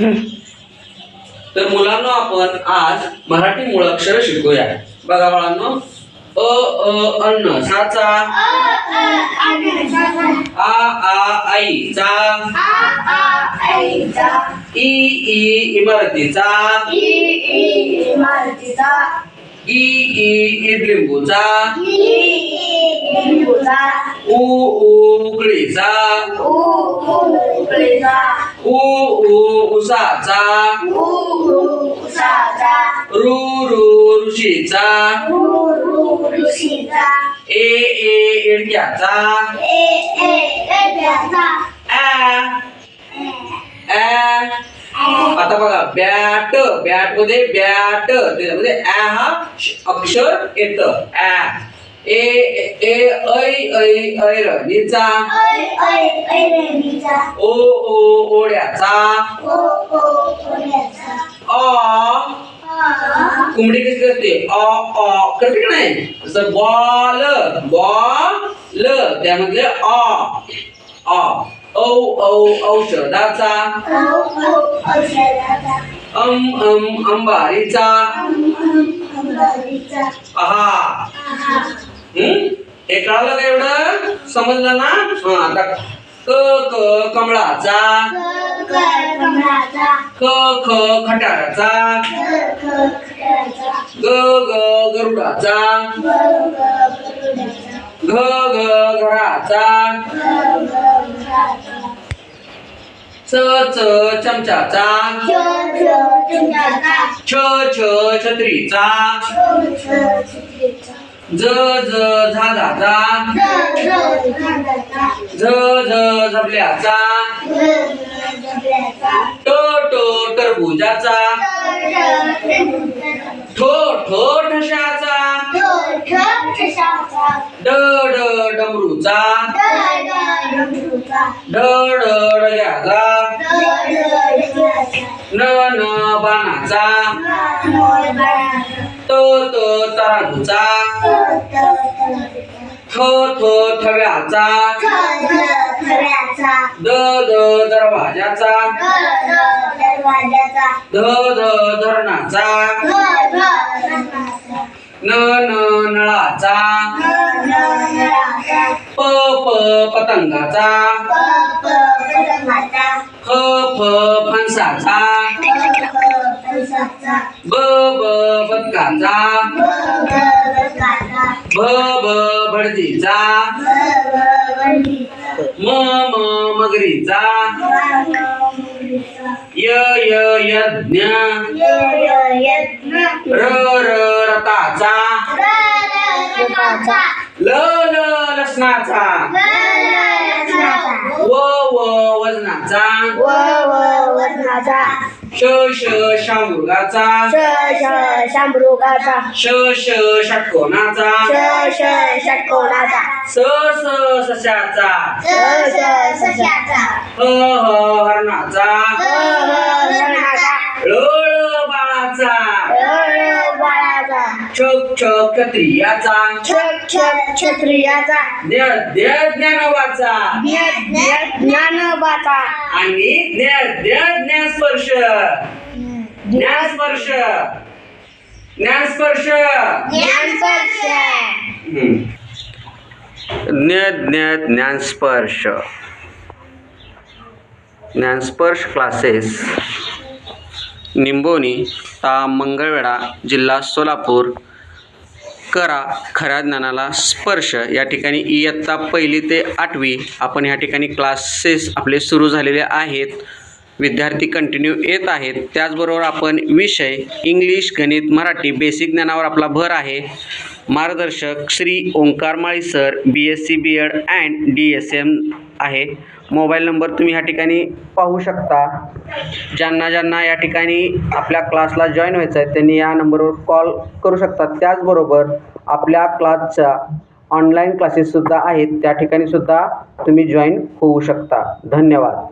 तर मुलांना आपण आज मराठी मुळाक्षर शिकूया. बघा बाळांनो अ अ अन्न साचा आ आ आईचा ई ई इमारतीचा. इ ई इडलिंबूचा. उ उकळीचा उ उसाचा रु रु ऋषीचा ए ए इडक्याचा आता बघा बॅट बॅटमध्ये बॅट त्याच्यामध्ये ऍ हा अक्षर येत. ऍ ए ए ऐ ऐ ऐर नीचा ओ ओ ओढ्याचा. अ. कोंबडी कशी करते? अ अ. करते का नाही? जसं बॉल बॉल त्यामध्ये अ. अ. औ औ औषधाचा. अम अम अंबारीचा. आहा. हम्म? हे कळालं का एवढं? समजलं ना? हा आता क क कमळाचा ख ख खटाराचा ग ग गरुडाचा घ घ घराचा च च चमचाचा छ छ छत्रीचा ज ज झाडाचा झ झ झबल्याचा ट ट टरबुजाचा ठो ठो ठशाचा ड ड डमरूचा ड ड डग्याचा न न बाणाचा त त तराजूचा थ थ थव्याचा द द दरवाजाचा ध ध धरणाचा न न नळाचा प प पतंगाचा फ फ फणसाचा ब ब बदकाचा भ भ भडजीचा म म मगरीचा. य य यज्ञ. र र रताचा. ल ल लसणाचा. व व वजनाचा. श श शामृगाचा. शामृगाचा. श श षटकोनाचा. ष ष षटकोनाचा. स स सशाचा स स सशाचा ह ह हरणाचा. ह ह रणाचा छक छक क्षत्रियाचा छक छक क्षत्रियाचा ज्ञ ज्ञ ज्ञानवाचा ज्ञ ज्ञ ज्ञानोबाचा आणि ज्ञ ज्ञ ज्ञानस्पर्श. ज्ञानस्पर्श. ज्ञानस्पर्श. ज्ञानस्पर्श ज्ञ ज्ञ ज्ञानस्पर्श ज्ञानस्पर्श क्लासेस. निंबोनी ता मंगळवेढा जिल्हा सोलापूर. करा खऱ्या ज्ञानाला स्पर्श. या ठिकाणी इयत्ता पहिली ते आठवी आपण या ठिकाणी क्लासेस आपले सुरू झालेले आहेत. विद्यार्थी कंटिन्यू येत आहेत. त्याचबरोबर आपण विषय इंग्लिश गणित मराठी बेसिक ज्ञानावर आपला भर आहे. मार्गदर्शक Shri Omkar Mali sir B S C B Ed and D S M आहे. मोबाईल नंबर तुम्ही ह्या ठिकाणी पाहू शकता. ज्यांना ज्यांना या ठिकाणी आपल्या क्लासला जॉईन व्हायचं आहे त्यांनी या नंबरवर कॉल करू शकतात. त्याचबरोबर आपल्या क्लासच्या ऑनलाईन क्लासेससुद्धा आहेत. त्या ठिकाणीसुद्धा तुम्ही जॉईन होऊ शकता. धन्यवाद.